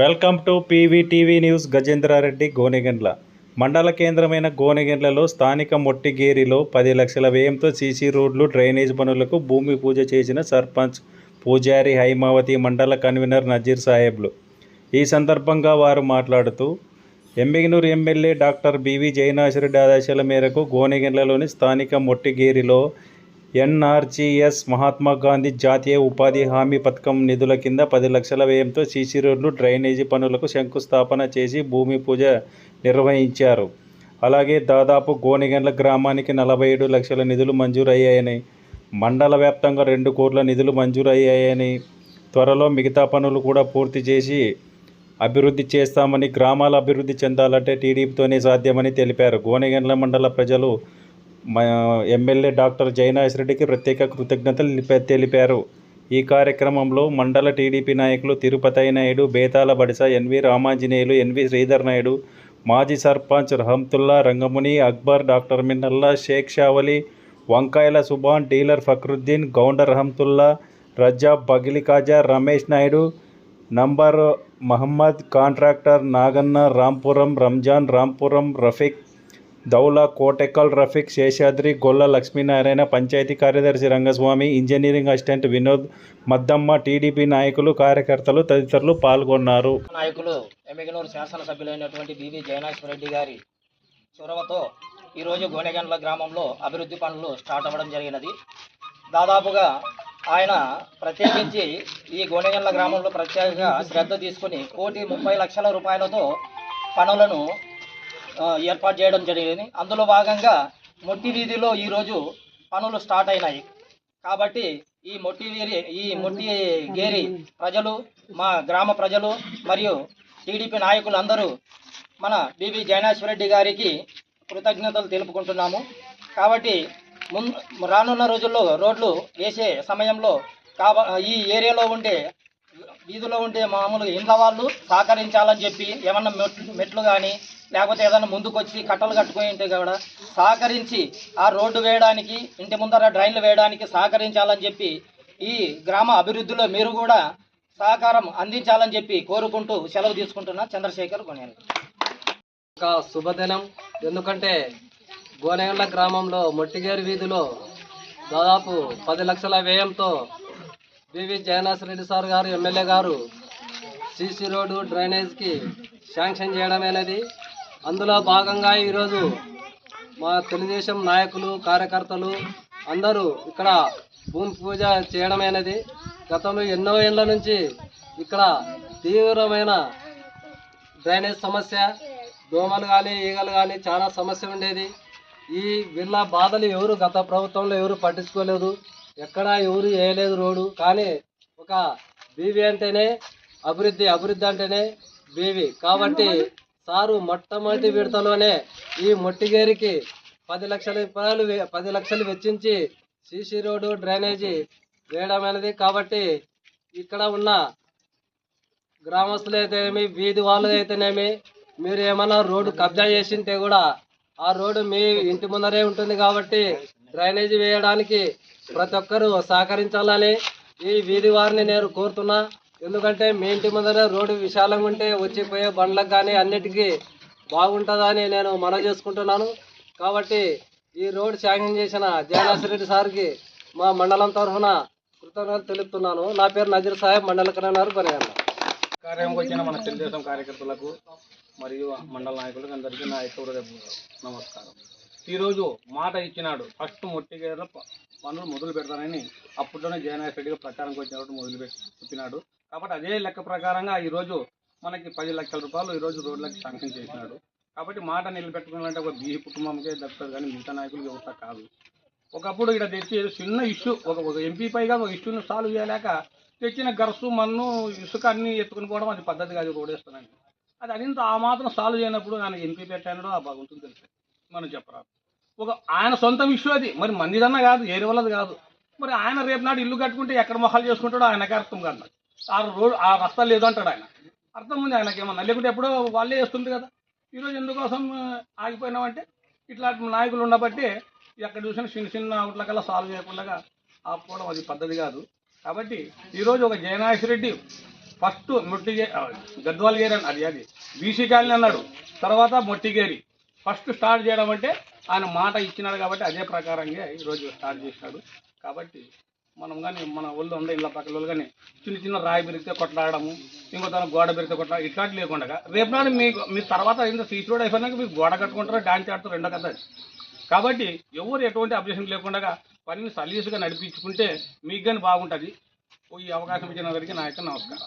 Welcome to PVTV news Gajendrareddy Gonegandla. మండల కేంద్రమైన గోనెగండ్లలో స్థానిక మొట్టిగేరిలో పది లక్షల వ్యయంతో సీసీ రోడ్లు డ్రైనేజ్ పనులకు భూమి పూజ చేసిన సర్పంచ్ పూజారి హైమావతి మండల కన్వీనర్ నజీర్ సాహెబ్లు. ఈ సందర్భంగా వారు మాట్లాడుతూ Emmiganur MLA doctor B V Jayanathreddy ఆదేశాల మేరకు గోనెగండ్లలోని స్థానిక మొట్టిగేరిలో ఎన్ఆర్జీఎస్ మహాత్మా గాంధీ జాతీయ ఉపాధి హామీ పథకం నిధుల కింద పది లక్షల వ్యయంతో సీసీ రోడ్లు డ్రైనేజీ పనులకు శంకుస్థాపన చేసి భూమి పూజ నిర్వహించారు. అలాగే దాదాపు గోనిగండ్ల గ్రామానికి నలభై ఏడు లక్షల నిధులు మంజూరయ్యాయని మండల వ్యాప్తంగా రెండు కోట్ల నిధులు మంజూరయ్యాయని త్వరలో మిగతా పనులు కూడా పూర్తి చేసి అభివృద్ధి చేస్తామని గ్రామాలు అభివృద్ధి చెందాలంటే టీడీపీతోనే సాధ్యమని తెలిపారు. గోనెగండ్ల మండల ప్రజలు ఎమ్మెల్యే డాక్టర్ జయనాథరెడ్డికి ప్రత్యేక కృతజ్ఞతలు తెలిపారు. ఈ కార్యక్రమంలో మండల టీడీపీ నాయకులు తిరుపతి నాయుడు బేతాల బడిస ఎన్వి రామాంజనేయులు ఎన్వి శ్రీధర్ నాయుడు మాజీ sarpanch Rahamtulla Rangamuni Akbar doctor Minnalla Shaik Shavali Vankayala Subhan dealer Fakruddin Gounda Rahamtulla Rajab Bagili Kaja Ramesh Naidu number Mohammad contractor Naganna Rampuram Ramzan Rampuram Rafeeq Daula Kotekal Rafeeq Seshadri Golla Lakshminarayana panchayat కార్యదర్శి Rangaswamy engineering assistant Vinod Maddamma TDP నాయకులు కార్యకర్తలు తదితరులు పాల్గొన్నారు. నాయకులు ఎమ్మిగనూరు శాసనసభ్యులైనటువంటి BV Jayanath Reddy గారి చొరవతో ఈరోజు గోనెగండ్ల గ్రామంలో అభివృద్ధి పనులు స్టార్ట్ అవ్వడం జరిగినది. దాదాపుగా ఆయన ప్రత్యేకించి ఈ గోనెగండ్ల గ్రామంలో ప్రత్యేకంగా శ్రద్ధ తీసుకుని కోటి ముప్పై లక్షల రూపాయలతో పనులను ఏర్పాటు చేయడం జరిగింది. అందులో భాగంగా మొట్టి వీధిలో ఈరోజు పనులు స్టార్ట్ అయినాయి. కాబట్టి ఈ మొట్టి వీరి ఈ మొట్టి గేరి ప్రజలు మా గ్రామ ప్రజలు మరియు టీడీపీ నాయకులు అందరూ మన బీబీ జైనాశ్వర రెడ్డి గారికి కృతజ్ఞతలు తెలుపుకుంటున్నాము. కాబట్టి ముందు రానున్న రోజుల్లో రోడ్లు వేసే సమయంలో కాబ ఈ ఏరియాలో ఉండే వీధిలో ఉండే మామూలు ఇంట్లో వాళ్ళు సహకరించాలని చెప్పి ఏమన్నా మెట్లు మెట్లు కానీ లేకపోతే ఏదైనా ముందుకు వచ్చి కట్టలు కట్టుకుని ఉంటే కూడా సహకరించి ఆ రోడ్డు వేయడానికి ఇంటి ముందర డ్రైన్లు వేయడానికి సహకరించాలని చెప్పి ఈ గ్రామ అభివృద్ధిలో మీరు కూడా సహకారం అందించాలని చెప్పి కోరుకుంటూ సెలవు తీసుకుంటున్నా చంద్రశేఖర్ కొనేరు ఒక శుభదినం. ఎందుకంటే గోనేర్ల గ్రామంలో మొట్టిగేరు వీధిలో దాదాపు పది లక్షల వ్యయంతో B V Jayanath Reddy sir గారు ఎమ్మెల్యే గారు సీసీ రోడ్డు డ్రైనేజ్కి శాంక్షన్ చేయడం అనేది అందులో భాగంగా ఈరోజు మా తెలుగుదేశం నాయకులు కార్యకర్తలు అందరూ ఇక్కడ భూమి పూజ చేయడం అనేది గతంలో ఎన్నో ఏళ్ళ నుంచి ఇక్కడ తీవ్రమైన డ్రైనేజ్ సమస్య దోమలు కానీ ఈగలు కానీ చాలా సమస్య ఉండేది. ఈ వీళ్ళ బాధలు ఎవరు గత ప్రభుత్వంలో ఎవరు పట్టించుకోలేదు. ఎక్కడా ఎవరు వేయలేదు రోడ్డు. కానీ ఒక బీవీ అంటేనే అభివృద్ధి అభివృద్ధి అంటేనే బీవీ. కాబట్టి సారు మొట్టమొదటి విడతలోనే ఈ మొట్టిగేరికి పది లక్షల రూపాయలు పది లక్షలు వెచ్చించి సీసీ రోడ్డు డ్రైనేజీ వేయడం అనేది. కాబట్టి ఇక్కడ ఉన్న గ్రామస్తులు అయితేనేమి వీధి వాళ్ళు అయితేనేమి మీరు ఏమన్నా రోడ్డు కబ్జా చేసింటే కూడా ఆ రోడ్డు మీ ఇంటి ముందరే ఉంటుంది కాబట్టి డ్రైనేజీ వేయడానికి ప్రతి ఒక్కరూ సహకరించాలని ఈ వీధి వారిని నేను కోరుతున్నా. ఎందుకంటే మీ ఇంటి ముందర రోడ్డు విశాలంగా ఉంటే వచ్చిపోయే బండ్లకు కానీ అన్నిటికీ బాగుంటుందని నేను మనవి చేసుకుంటున్నాను. కాబట్టి ఈ రోడ్ శాంక్షన్ చేసిన జయనాసిరెడ్డి సార్కి మా మండలం తరఫున కృతజ్ఞతలు తెలుపుతున్నాను. నా పేరు నజీర్ సాహెబ్ మండల కన్వీనర్ కొనేయాలి కార్యంకి వచ్చిన మన తెలుగుదేశం కార్యకర్తలకు మరియు మండల నాయకులకు అందరికీ నా యొక్క నమస్కారం. ఈరోజు మాట ఇచ్చినాడు. ఫస్ట్ మొట్టిగేర పనులు మొదలు పెడతానని అప్పట్లోనే జగన్మోహన్ రెడ్డిగా ప్రచారంకి వచ్చినప్పుడు మొదలు పెట్టి చెప్పినాడు. కాబట్టి అదే లెక్క ప్రకారంగా ఈరోజు మనకి పది లక్షల రూపాయలు ఈరోజు రోడ్లకి శాంక్షన్ చేసినాడు. కాబట్టి మాట నిలబెట్టుకున్నారంటే ఒక బీహి కుటుంబంకే దక్కుతుంది కానీ మిగతా నాయకులు వ్యవస్థ కాదు. ఒకప్పుడు ఇక్కడ తెచ్చి చిన్న ఇష్యూ ఒక ఒక ఎంపీ పైగా ఒక ఇష్యూని సాల్వ్ చేయలేక తెచ్చిన గరసు మన్ను ఇసుక అన్ని ఎత్తుకుని పోవడం అది పద్ధతి కాదు రోడ్ వేస్తానని అది అదింత ఆ మాత్రం సాల్వ్ చేయనప్పుడు ఆయన ఎంపీ పెట్టానో ఆ బాగుంటుంది తెలుసు. మనం చెప్పరాదు. ఒక ఆయన సొంత ఇష్యూ అది. మరి మందిదన్నా కాదు ఏరి వల్లది కాదు. మరి ఆయన రేపు నాడు ఇల్లు కట్టుకుంటే ఎక్కడ మొహాలు చేసుకుంటాడో ఆయనకే అర్థం కాదు నాకు. ఆ రోడ్ ఆ రస్తా లేదు అంటాడు ఆయన. అర్థం ఉంది ఆయనకి ఏమన్నా లేకుంటే ఎప్పుడో వాళ్ళే చేస్తుంది కదా. ఈరోజు ఎందుకోసం ఆగిపోయినామంటే ఇట్లాంటి నాయకులు ఉండబట్టి ఎక్కడ చూసినా చిన్న చిన్న అవుట్లకల్లా సాల్వ్ చేయకుండా ఆపుకోవడం అది పద్ధతి కాదు. కాబట్టి ఈరోజు ఒక జయనాథ్ రెడ్డి ఫస్ట్ మొట్టిగే ఆ, గద్వాల్ గేరి అని- అది అది. బీసీ కాలనీ అన్నాడు. తర్వాత మొట్టిగేరి ఫస్ట్ స్టార్ట్ చేయడం అంటే ఆయన మాట ఇచ్చినాడు కాబట్టి అదే ప్రకారంగా ఈరోజు స్టార్ట్ చేసినాడు కాబట్టి మనం కానీ మన ఒళ్ళు ఉండే ఇళ్ళ పక్కల వాళ్ళు కానీ చిన్న చిన్న రాయి పెరిగితే కొట్లాడము ఇంకో తన గోడ పెరిగితే కొట్లాడ ఇట్లాంటి లేకుండా రేపు నాడు మీకు మీ తర్వాత ఇంత సీసీ రోడ్ అయిపోయినాక మీకు గోడ కట్టుకుంటారు డాన్స్ ఆడతారు రెండో కదా కాబట్టి ఎవరు ఎటువంటి అబ్జెక్షన్ లేకుండా పనిని సలీసుగా నడిపించుకుంటే మీకు కానీ బాగుంటుంది. ఈ అవకాశం ఇచ్చిన వారికి నా యొక్క నమస్కారం.